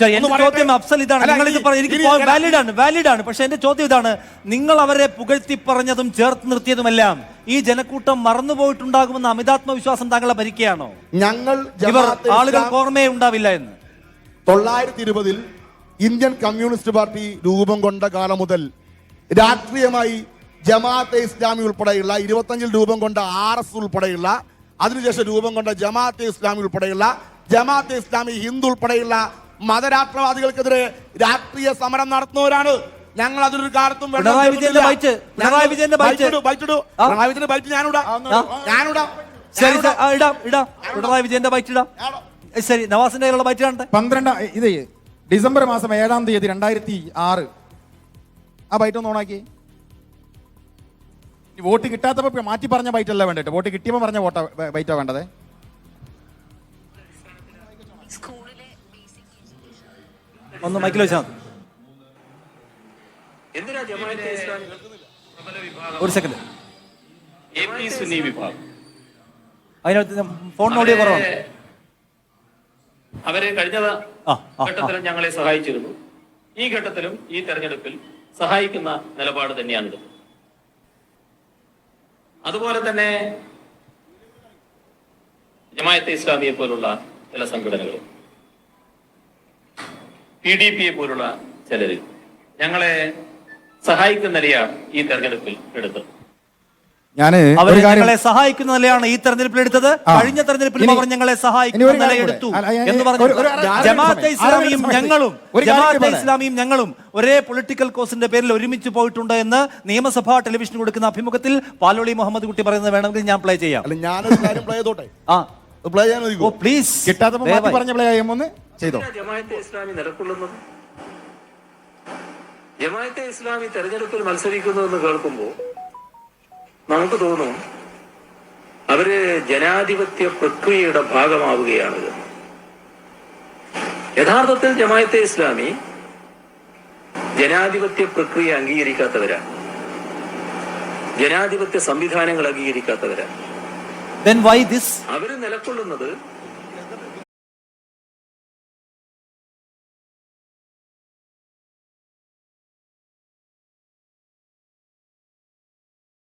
ചോദ്യം അഫ്സൽ ഇതാണ്. നിങ്ങൾ ഇത് എനിക്ക് വാലിഡ് ആണ് വാലിഡ് ആണ്. പക്ഷെ എന്റെ ചോദ്യം ഇതാണ്. നിങ്ങൾ അവരെ പുകഴ്ത്തി പറഞ്ഞതും ചേർത്ത് നിർത്തിയതുമെല്ലാം ഈ ജനക്കൂട്ടം മറന്നുപോയിട്ടുണ്ടാകുമെന്ന അമിതാത്മവിശ്വാസം താങ്കളെ ഭരിക്കുകയാണോ? ഞങ്ങൾ ഇവർ ആളുകൾക്ക് ഓർമ്മയെ ഉണ്ടാവില്ല എന്ന്. തൊള്ളായിരത്തി ഇരുപതിൽ ഇന്ത്യൻ കമ്മ്യൂണിസ്റ്റ് പാർട്ടി രൂപം കൊണ്ട കാലം മുതൽ രാഷ്ട്രീയമായി ജമാഅത്തെ ഇസ്ലാമി ഉൾപ്പെടെയുള്ള ഇരുപത്തഞ്ചിൽ രൂപം കൊണ്ട ആർ എസ് ഉൾപ്പെടെയുള്ള അതിനുശേഷം രൂപം കൊണ്ട ജമാഅത്തെ ഇസ്ലാമി ഉൾപ്പെടെയുള്ള ജമാഅത്തെ ഇസ്ലാമി ഹിന്ദു ഉൾപ്പെടെയുള്ള മതരാഷ്ട്രവാദികൾക്കെതിരെ രാഷ്ട്രീയ സമരം നടത്തുന്നവരാണ്. ഞങ്ങൾ അതിലൊരു കാലത്തും പിണറായി വിജയന്റെ. ബൈറ്റ്, പിണറായി വിജയന്റെ ബൈറ്റ്. ബൈറ്റ്? പിണറായി വിജയന്റെ ബൈറ്റ് ഞാനിടാം. ഞാനിടാം. ശരി ഇടാം ഇടാം. പിണറായി വിജയന്റെ ബൈറ്റ് ഇടാം. ശരി നവാസിന്റെ കയ്യിലുള്ള ബൈറ്റ് കാണട്ടെ പന്ത്രണ്ട് ഇത് ഡിസംബർ മാസം ഏഴാം തീയതി രണ്ടായിരത്തി ആറ്. ആ ബൈറ്റ് ഒന്ന് ഓണാക്കി. വോട്ട് കിട്ടാത്തപ്പോ മാറ്റി പറഞ്ഞ ബൈറ്റ് അല്ല വേണ്ടിട്ട് വോട്ട് കിട്ടിയപ്പോ പറഞ്ഞ വോട്ട ബൈറ്റാ വേണ്ടത്. ഒന്ന് മൈക്കിൽ വെച്ചാൽ ഒരു സെക്കൻഡ് അതിനകത്ത് ഫോൺ ഓഡിയോ കുറവാണ്. അവരെ- കഴിഞ്ഞ ഘട്ടത്തിലും ഞങ്ങളെ സഹായിച്ചിരുന്നു. ഈ ഘട്ടത്തിലും ഈ തെരഞ്ഞെടുപ്പിൽ സഹായിക്കുന്ന നിലപാട് തന്നെയാണിത്. അതുപോലെ തന്നെ ജമായത്തെ ഇസ്ലാമിയെ പോലുള്ള ചില സംഘടനകൾ പി ഡി പിയെ പോലുള്ള ചിലർ ഞങ്ങളെ സഹായിക്കുന്ന നിലയാണ് ഈ തെരഞ്ഞെടുപ്പിൽ എടുത്തത്. അവർ ഒരു ഞങ്ങളെ സഹായിക്കുന്ന നിലയാണ് ഈ തെരഞ്ഞെടുപ്പിൽ എടുത്തത്. കഴിഞ്ഞ തെരഞ്ഞെടുപ്പിൽ അവർ ഞങ്ങളെ സഹായിക്കുന്ന നിലയെടുത്തു നില എടുത്തു എന്ന് പറഞ്ഞ ജമാഅത്തെ ഇസ്ലാമിയും ഞങ്ങളും ഒരു ജമാഅത്തെ. ഇസ്ലാമിയും ഞങ്ങളും ഒരേ പൊളിറ്റിക്കൽ കോസിന്റെ പേരിൽ ഒരുമിച്ച് പോയിട്ടുണ്ട് എന്ന് നിയമസഭാ ടെലിവിഷൻ കൊടുക്കുന്ന അഭിമുഖത്തിൽ പാലോളി മുഹമ്മദ് കുട്ടി പറയുന്നത് വേണമെങ്കിൽ ഞാൻ പ്ലേ ചെയ്യാം. ഞാനൊരു കാര്യം പ്ലേ ചെയ്തോട്ടെ? ആ. പ്ലേ ചെയ്യാൻ ഓ പ്ലീസ് കിട്ടാത്ത പറഞ്ഞ പ്ലേ ചെയ്യുമ്പോൾ ചെയ്തോ? ഇസ്ലാമി നിലക്കൊള്ളുന്നത്? ജമാഅത്തെ ഇസ്ലാമി തെരഞ്ഞെടുപ്പിൽ മത്സരിക്കുന്നു എന്ന് കേൾക്കുമ്പോൾ നമുക്ക് തോന്നും അവർ ജനാധിപത്യ പ്രക്രിയയുടെ ഭാഗമാവുകയാണ് യഥാർത്ഥത്തിൽ ജമാഅത്തെ ഇസ്ലാമി ജനാധിപത്യ പ്രക്രിയ അംഗീകരിക്കാത്തവരാണ്. ജനാധിപത്യ സംവിധാനങ്ങൾ അംഗീകരിക്കാത്തവരാണ്. Then why this? അവർ നിലകൊള്ളുന്നത്